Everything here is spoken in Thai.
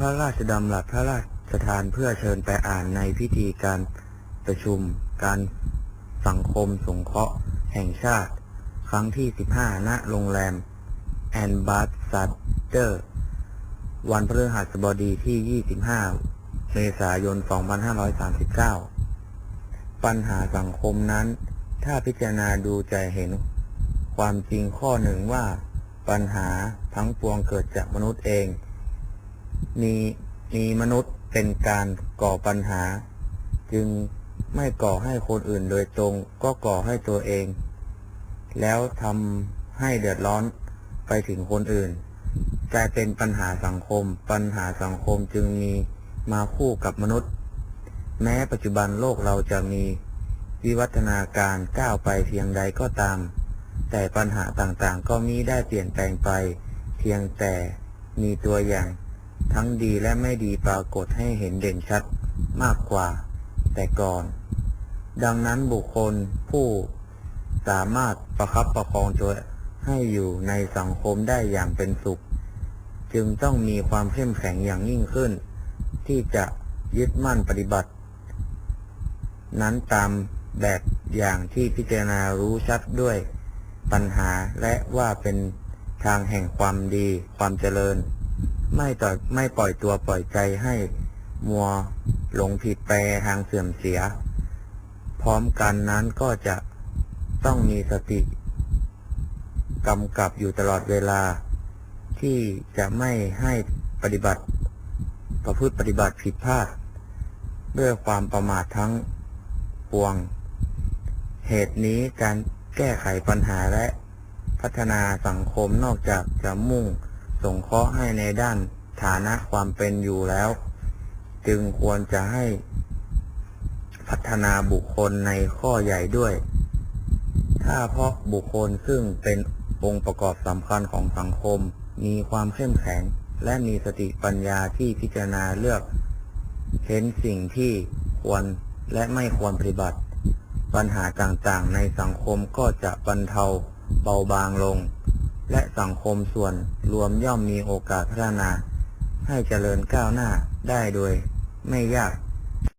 พระราชดำรัสพระราชทานเพื่อเชิญไปอ่านในพิธีการประชุม การสังคมสงเคราะห์แห่งชาติ ครั้งที่ 15 ณ โรงแรม แอนบาสซัตเตอร์ วันพฤหัสบดีที่ 25 เมษายน 2539 ปัญหาสังคมนั้น ถ้าพิจารณาดูจะเห็น ความจริงข้อหนึ่งว่า ปัญหาทั้งปวงเกิดจากมนุษย์เอง มีมีมนุษย์เป็นการก่อปัญหา จึงไม่ก่อให้คนอื่นโดยตรงก็ก่อให้ตัวเอง แล้วทำให้เดือดร้อนไปถึงคนอื่นกลายเป็นปัญหาสังคม ปัญหาสังคมจึงมีมาคู่กับมนุษย์ แม้ปัจจุบันโลกเราจะมีวิวัฒนาการก้าวไปเพียงใดก็ตาม แต่ปัญหาต่างๆ ก็มีได้เปลี่ยนแปลงไป เพียงแต่มีตัวอย่าง ทั้งดีและไม่ดีปรากฏให้เห็นเด่นชัดมากกว่า แต่ก่อน ดังนั้นบุคคลผู้สามารถประคับประคองตัวให้อยู่ในสังคมได้อย่างเป็นสุข จึงต้องมีความเข้มแข็งอย่างยิ่งขึ้น ที่จะยึดมั่นปฏิบัติ นั้นตามแบบอย่างที่พิจารณารู้ชัดด้วยปัญหาและว่าเป็นทางแห่งความดีความเจริญ ไม่ต่อไม่ปล่อยตัวปล่อยใจให้มัวหลงผิดไปทางเสื่อมเสีย พร้อมกันนั้นก็จะต้องมีสติกำกับอยู่ตลอดเวลา ที่จะไม่ให้ปฏิบัติ ประพฤติปฏิบัติผิดพลาดด้วยความประมาททั้งปวง เหตุนี้การแก้ไขปัญหาและพัฒนาสังคมนอกจากจะมุ่ง สงเคราะห์ให้ในด้านฐานะความเป็นอยู่แล้ว จึงควรจะให้พัฒนาบุคคลในข้อใหญ่ด้วย ถ้าเพราะบุคคลซึ่งเป็นองค์ประกอบสำคัญของสังคม มีความเข้มแข็ง และมีสติปัญญาที่พิจารณาเลือก เห็นสิ่งที่ควรและไม่ควรปฏิบัติ ปัญหาต่างๆ ในสังคมก็จะบรรเทาเบาบางลง และสังคมส่วนรวมย่อมมีโอกาสพัฒนา ให้เจริญก้าวหน้าได้โดยไม่ยาก